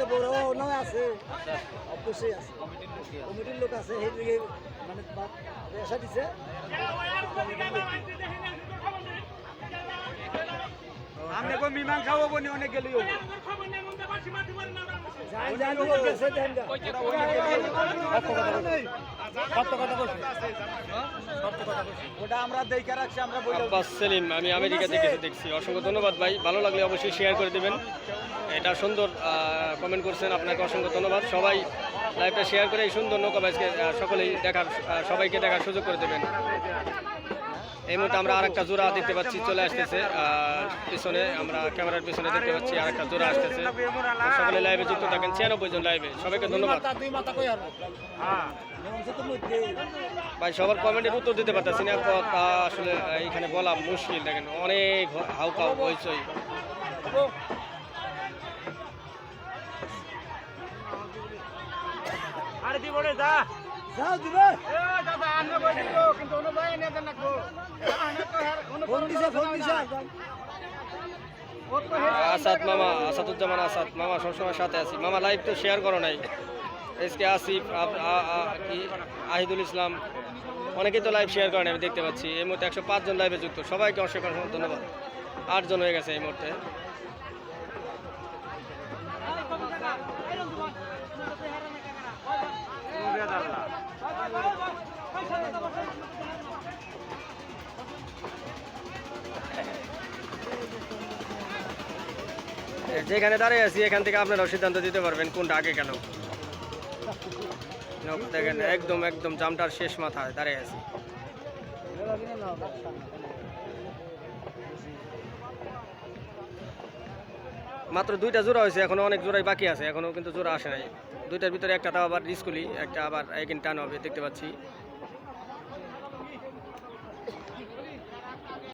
তো বড় নয় আছে। অবশ্যই আছে। কমিটির লোক আছে সেই দিকে মানে পেশা দিছে। আমরা কো মীমাংসা হব নি অনেক গেলি হব। যাই যাই লোক গেছে দেন গা। ওটা আমরা দেখে রাখছি আমরা বলে আব্বাস সেলিম আমি আমেরিকা থেকে দেখছি। অসংখ্য ধন্যবাদ ভাই ভালো লাগলে অবশ্যই শেয়ার করে দেবেন। এটা সুন্দর কমেন্ট করছেন আপনাকে অসংখ্য ধন্যবাদ। সবাই লাইভটা শেয়ার করে এই সুন্দর নৌকা বাইসকে সকলেই দেখার সবাইকে দেখার সুযোগ করে দেবেন। এই মুহূর্তে আমরা আরেকটা জোড়া দেখতে পাচ্ছি, চলে আসতেছে। পিছনে আমরা ক্যামেরার পিছনে দেখতে পাচ্ছি আরেকটা জোড়া আসতেছে। সকলে লাইভে যুক্ত থাকেন, ছিয়ানব্বই জন লাইভে সবাইকে ধন্যবাদ। আর ভাই, সবার কমেন্টের উত্তর দিতে পারতেছি না আসলে এখানে বলা মুশকিল, দেখেন অনেক হাউকাউ হইচই। আরে রে যা। আসাদ মামা, আসাদুজ্জামান আসাদ। মামা, সবসময় সাথে আছি। মামা লাইভ তো শেয়ার করো নাই। এসকে আসিফ, আব- আ- আ- কি, আহিদুল ইসলাম। অনেকেই তো লাইভ শেয়ার করেন, আমি দেখতে পাচ্ছি। এই মুহূর্তে একশো পাঁচজন লাইভে যুক্ত। সবাইকে অসংখ্য ধন্যবাদ। আটজন হয়ে গেছে এই মুহূর্তে। যেখানে দাঁড়িয়ে আছি এখান থেকে আপনারাও সিদ্ধান্ত দিতে পারবেন কোনটা আগে কেন। দেখেন একদম একদম জামটার শেষ মাথায় দাঁড়িয়ে আছি। মাত্র দুইটা জোড়া হয়েছে এখনও অনেক জোড়াই বাকি আছে এখনও কিন্তু জোড়া আসে নাই। দুইটার ভিতরে একটা তাও আবার রিস্কুলি একটা আবার এখানে টান হবে দেখতে পাচ্ছি।